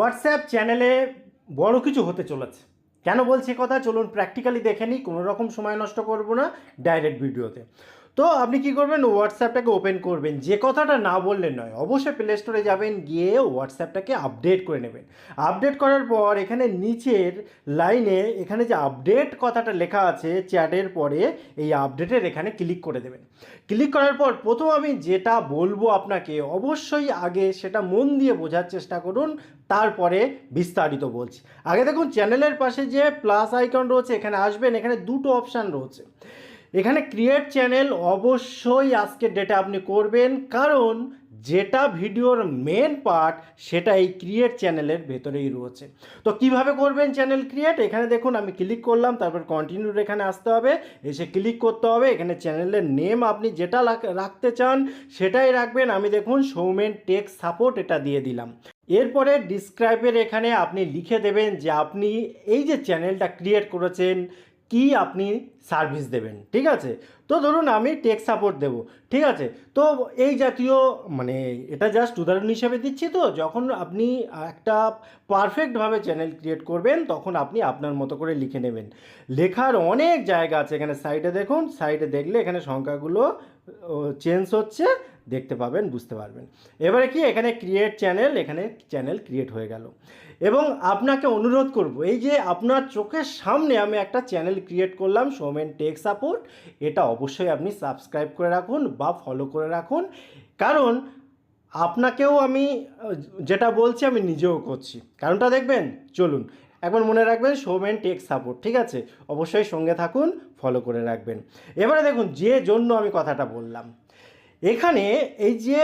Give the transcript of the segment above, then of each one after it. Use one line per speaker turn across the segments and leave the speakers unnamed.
WhatsApp চ্যানেলে বড় কিছু হতে চলেছে। কেন বলছে কথা? চলুন প্র্যাকটিক্যালি দেখে নিই, কোনো রকম সময় নষ্ট করব না ডাইরেক্ট ভিডিওতে তো আপনি কি করবেন? হোয়াটসঅ্যাপটাকে ওপেন করবেন। যে কথাটা না বললেন নয়, অবশ্যই প্লে স্টোরে যাবেন, গিয়ে হোয়াটসঅ্যাপটাকে আপডেট করে নেবেন। আপডেট করার পর এখানে নিচের লাইনে এখানে যে আপডেট কথাটা লেখা আছে চ্যাটের পরে এই আপডেটের এখানে ক্লিক করে দেবেন। ক্লিক করার পর প্রথম আমি যেটা বলব আপনাকে, অবশ্যই আগে সেটা মন দিয়ে বোঝার চেষ্টা করুন, তারপরে বিস্তারিত বলছি। আগে দেখুন চ্যানেলের পাশে যে প্লাস আইকন রয়েছে, এখানে আসবেন, এখানে দুটো অপশান রয়েছে। এখানে ক্রিয়েট চ্যানেল অবশ্যই আজকের ডেটা আপনি করবেন, কারণ যেটা ভিডিওর মেন পার্ট সেটা এই ক্রিয়েট চ্যানেলের ভেতরেই রয়েছে। তো কীভাবে করবেন চ্যানেল ক্রিয়েট এখানে দেখুন, আমি ক্লিক করলাম, তারপর কন্টিনিউর এখানে আসতে হবে, এসে ক্লিক করতে হবে। এখানে চ্যানেলের নেম আপনি যেটা রাখতে চান, সেটাই রাখবেন। আমি দেখুন সৌমেন টেক সাপোর্ট এটা দিয়ে দিলাম। এরপরে ডিসক্রাইবের এখানে আপনি লিখে দেবেন যে আপনি এই যে চ্যানেলটা ক্রিয়েট করেছেন কি আপনি সার্ভিস দেবেন, ঠিক আছে? তো ধরুন আমি টেক সাপোর্ট দেব, ঠিক আছে? তো এই জাতীয় মানে এটা জাস্ট উদাহরণ হিসেবে দিচ্ছি তো, যখন আপনি একটা পারফেক্টভাবে চ্যানেল ক্রিয়েট করবেন, তখন আপনি আপনার মতো করে লিখে নেবেন। লেখার অনেক জায়গা আছে এখানে সাইডে দেখুন সাইডে দেখলে এখানে সংখ্যাগুলো চেঞ্জ হচ্ছে। দেখতে পাবেন, বুঝতে পারবেন। এবারে কি, এখানে ক্রিয়েট চ্যানেল এখানে চ্যানেল ক্রিয়েট হয়ে গেল। এবং আপনাকে অনুরোধ করব, এই যে আপনার চোখের সামনে আমি একটা চ্যানেল ক্রিয়েট করলাম সোমেন টেক সাপোর্ট এটা অবশ্যই আপনি সাবস্ক্রাইব করে রাখুন বা ফলো করে রাখুন। কারণ আপনাকেও আমি, যেটা বলছি আমি নিজেও করছি। কারণটা দেখবেন, চলুন, একবার মনে রাখবেন সোমেন টেক সাপোর্ট ঠিক আছে? অবশ্যই সঙ্গে থাকুন ফলো করে রাখবেন। এবারে দেখুন, যে জন্য আমি কথাটা বললাম এখানে এই যে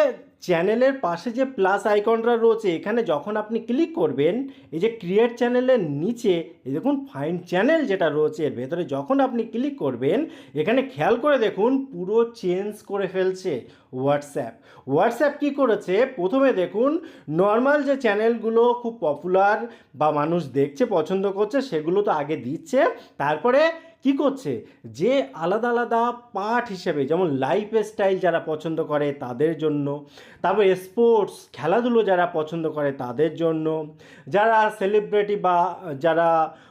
চ্যানেলের পাশে যে প্লাস আইকনটা রয়েছে, এখানে যখন আপনি ক্লিক করবেন, এই যে ক্রিয়েট চ্যানেলের নিচে, এই দেখুন ফাইন চ্যানেল যেটা রয়েছে, এর ভেতরে যখন আপনি ক্লিক করবেন, এখানে খেয়াল করে দেখুন পুরো চেঞ্জ করে ফেলছে হোয়াটসঅ্যাপ হোয়াটসঅ্যাপ কি করেছে? প্রথমে দেখুন নর্মাল যে চ্যানেলগুলো খুব পপুলার বা মানুষ দেখছে, পছন্দ করছে, সেগুলো তো আগে দিচ্ছে, তারপরে কি করছে? যে আলাদা আলাদা পার্ট হিসেবে, যেমন লাইফ স্টাইল যারা পছন্দ করে তাদের জন্য, তারপর স্পোর্টস খেলাধুলো যারা পছন্দ করে তাদের জন্য, যারা সেলিব্রিটি বা যারা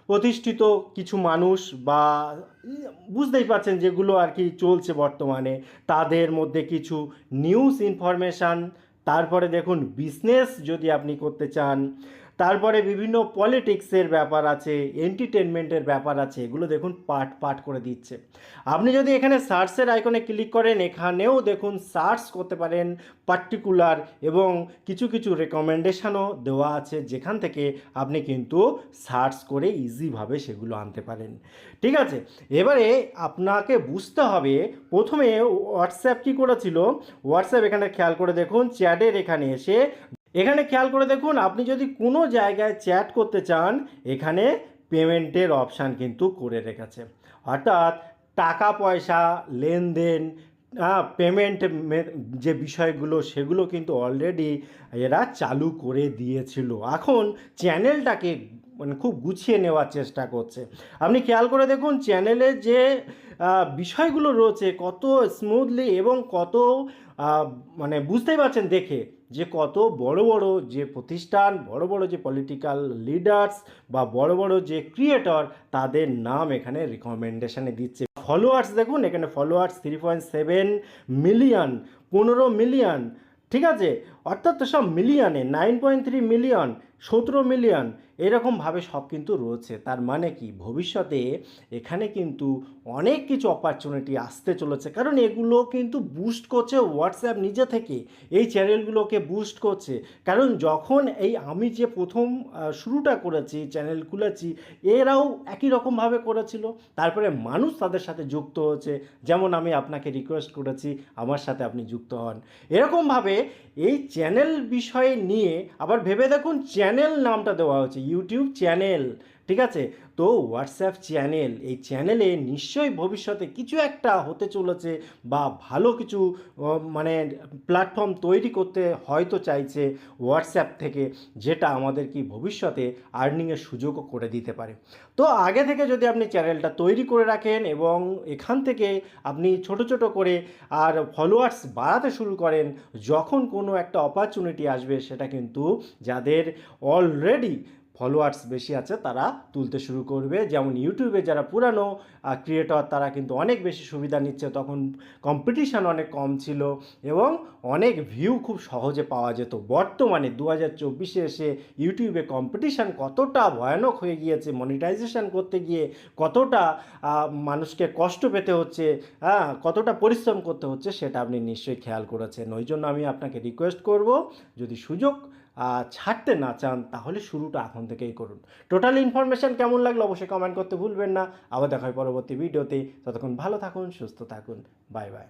প্রতিষ্ঠিত কিছু মানুষ বা বুঝতেই পারছেন যেগুলো আর কি চলছে বর্তমানে, তাদের মধ্যে কিছু নিউজ ইনফরমেশান তারপরে দেখুন বিজনেস যদি আপনি করতে চান তারপরে বিভিন্ন পলিটিক্সের ব্যাপার আছে এন্টারটেনমেন্টের ব্যাপার আছে, এগুলো দেখুন পার্ট পার্ট করে দিচ্ছে। আপনি যদি এখানে সার্চের আইকনে ক্লিক করেন, এখানেও দেখুন সার্চ করতে পারেন পার্টিকুলার এবং কিছু কিছু রেকমেন্ডেশনও দেওয়া আছে, যেখান থেকে আপনি কিন্তু সার্চ করে ইজিভাবে সেগুলো আনতে পারেন। ঠিক আছে? এবারে আপনাকে বুঝতে হবে, প্রথমে হোয়াটসঅ্যাপ কী করেছিল? হোয়াটসঅ্যাপ এখানে খেয়াল করে দেখুন চ্যাটের এখানে এসে এখানে খেয়াল করে দেখুন, আপনি যদি কোনো জায়গায় চ্যাট করতে চান, এখানে পেমেন্টের অপশান কিন্তু করে রেখেছে। অর্থাৎ টাকা পয়সা, লেনদেন পেমেন্ট যে বিষয়গুলো, সেগুলো কিন্তু অলরেডি এরা চালু করে দিয়েছিল। এখন চ্যানেলটাকে মানে খুব গুছিয়ে নেওয়ার চেষ্টা করছে। আপনি খেয়াল করে দেখুন, চ্যানেলে যে বিষয়গুলো রয়েছে, কত স্মুথলি এবং কত মানে বুঝতেই পারছেন দেখে। যে কত বড় বড় যে প্রতিষ্ঠান, বড় বড় যে পলিটিক্যাল লিডার্স বা বড় বড় যে ক্রিয়েটর তাদের নাম এখানে রিকমেন্ডেশানে দিচ্ছে। ফলোয়ার্স দেখুন, এখানে followers three point seven million পনেরো মিলিয়ন ঠিক আছে? অর্থাৎ সব মিলিয়নে নাইন পয়েন্ট থ্রি মিলিয়ন সতেরো মিলিয়ন এরকমভাবে সব কিন্তু রয়েছে। তার মানে কি? ভবিষ্যতে এখানে কিন্তু অনেক কিছু অপরচুনিটি আসতে চলেছে। কারণ এগুলো কিন্তু বুস্ট করছে হোয়াটসঅ্যাপ নিজে থেকে। এই চ্যানেলগুলোকে বুস্ট করছে। কারণ যখন এই আমি যে প্রথম শুরুটা করেছি চ্যানেল খুলেছি, এরাও একই রকমভাবে করেছিল। তারপরে মানুষ তাদের সাথে যুক্ত হচ্ছে যেমন আমি আপনাকে রিকোয়েস্ট করেছি, আমার সাথে আপনি যুক্ত হন। এরকমভাবে এই চ্যানেল বিষয় নিয়ে আবার ভেবে দেখুন চ্যানেল নামটা দেওয়া হয়েছে ইউটিউব চ্যানেল ঠিক আছে? তো হোয়াটসঅ্যাপ চ্যানেল এই চ্যানেলে নিশ্চয়ই ভবিষ্যতে কিছু একটা হতে চলেছে বা ভালো কিছু মানে প্ল্যাটফর্ম তৈরি করতে হয়তো চাইছে হোয়াটসঅ্যাপ থেকে, যেটা আমাদের কি ভবিষ্যতে আর্নিংয়ের সুযোগও করে দিতে পারে। তো আগে থেকে যদি আপনি চ্যানেলটা তৈরি করে রাখেন এবং এখান থেকে আপনি ছোট ছোট করে আর ফলোয়ার্স বাড়াতে শুরু করেন, যখন কোনো একটা অপরচুনিটি আসবে, সেটা কিন্তু যাদের অলরেডি ফলোয়ার্স বেশি আছে, তারা তুলতে শুরু করবে। যেমন ইউটিউবে যারা পুরানো ক্রিয়েটর তারা কিন্তু অনেক বেশি সুবিধা নিচ্ছে। তখন কম্পিটিশান অনেক কম ছিল এবং অনেক ভিউ খুব সহজে পাওয়া যেত। বর্তমানে দু হাজার চব্বিশে এসে ইউটিউবে কম্পিটিশান কতটা ভয়ানক হয়ে গিয়েছে মনিটাইজেশন করতে গিয়ে কতটা মানুষকে কষ্ট পেতে হচ্ছে হ্যাঁ কতটা পরিশ্রম করতে হচ্ছে, সেটা আপনি নিশ্চয়ই খেয়াল করেছেন। ওই জন্য আমি আপনাকে রিকোয়েস্ট করব, যদি সুযোগ ছাড়তে না চান, তাহলে শুরুটা এখন থেকেই করুন। টোটাল ইনফরমেশান কেমন লাগল অবশ্যই কমেন্ট করতে ভুলবেন না। আবার দেখা হয় পরবর্তী ভিডিওতে। ততক্ষণ ভালো থাকুন, সুস্থ থাকুন। Bye bye